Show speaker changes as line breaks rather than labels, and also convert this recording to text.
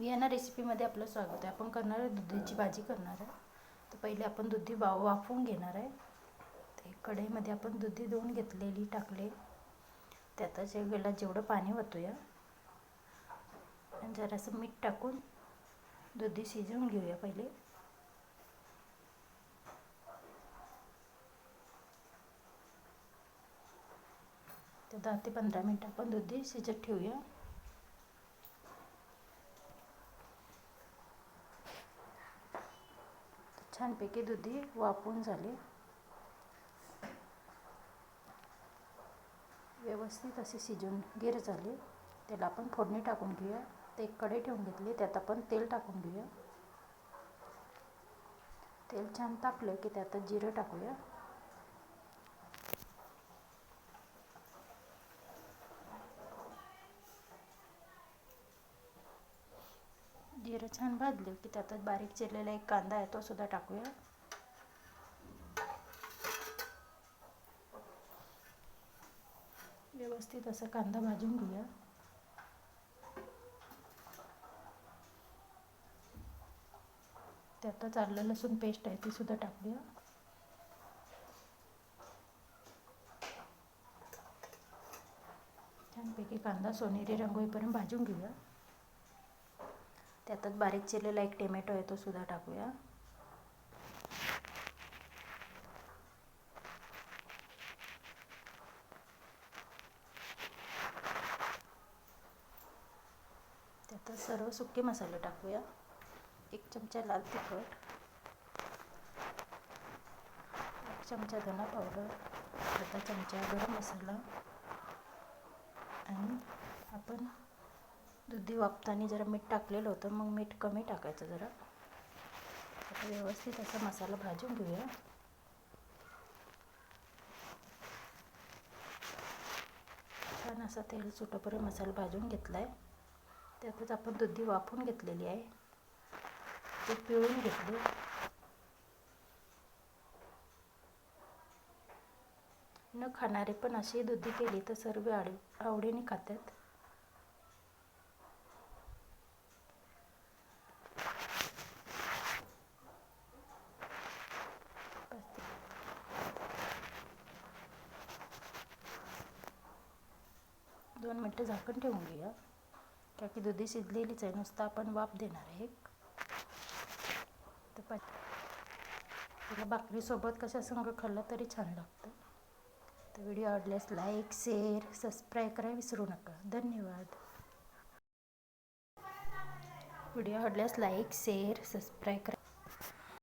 Vienna रेसिपीमध्ये आपलं स्वागत आहे. आपण करणार आहे दुधीची भाजी करणार आहे. तर पहिले आपण दुधी वा वाफवून घेणार आहे. ते कढईमध्ये आपण दुधी धुवून घेतलेली टाकले. त्यातच एक वेळेला जेवढं पाणी ओतूया आणि जरासं मीठ टाकून दुधी शिजवून घेऊया पहिले. ते दहा ते पंधरा मिनटं आपण दुधी शिजत ठेवूया. छानपैकी दुधी वापून झाले. व्यवस्थित असे शिजून गिर झाले. त्याला आपण फोडणी टाकून घेऊया. ते एक कढई ठेवून घेतली. त्यात आपण तेल टाकून घेऊया. तेल छान तापलं की त्यात जिरं टाकूया. जिरं छान भाजले की त्यातच बारीक चिरलेला एक कांदा आहे तो सुद्धा टाकूया. व्यवस्थित असा कांदा भाजून घेऊया. त्यातच आलं लसूण पेस्ट आहे ती सुद्धा टाकूया. छानपैकी कांदा सोनेरी रंग होईपर्यंत भाजून घेऊया. त्यातच बारीक चिरलेला एक टोमॅटो आहे तो सुद्धा टाकूया. त्यातच सर्व सुके मसाले टाकूया. एक चमचा लाल तिखट एक चमचा धना पावडर अर्धा चमचा गरम मसाला आणि आपण दुधी वापताना जरा मीठ टाकलेलं होतं मग मीठ कमी टाकायचं जरा. आता व्यवस्थित असा मसाला भाजून घेऊया. छान असा तेल सुटोपर्यंत मसाला भाजून घेतला आहे त्यातच आपण दुधी वाफून घेतलेली आहे. ते पिळून घेतले. न खाणारे पण अशी दुधी केली तर सर्व आवडी आवडीने खातात. दोन मिनटं झाकण ठेवून घेऊया. कारण की दुधी शिजलेलीच आहे नुसतं आपण वाफ देणार आहे तर पा तिला भाकरीसोबत कशा संग खाल्लं तरी छान लागतं. तर व्हिडिओ आवडल्यास लाईक शेअर सबस्क्राईब करायला विसरू नका. धन्यवाद. व्हिडिओ आवडल्यास लाईक शेअर सबस्क्राईब करा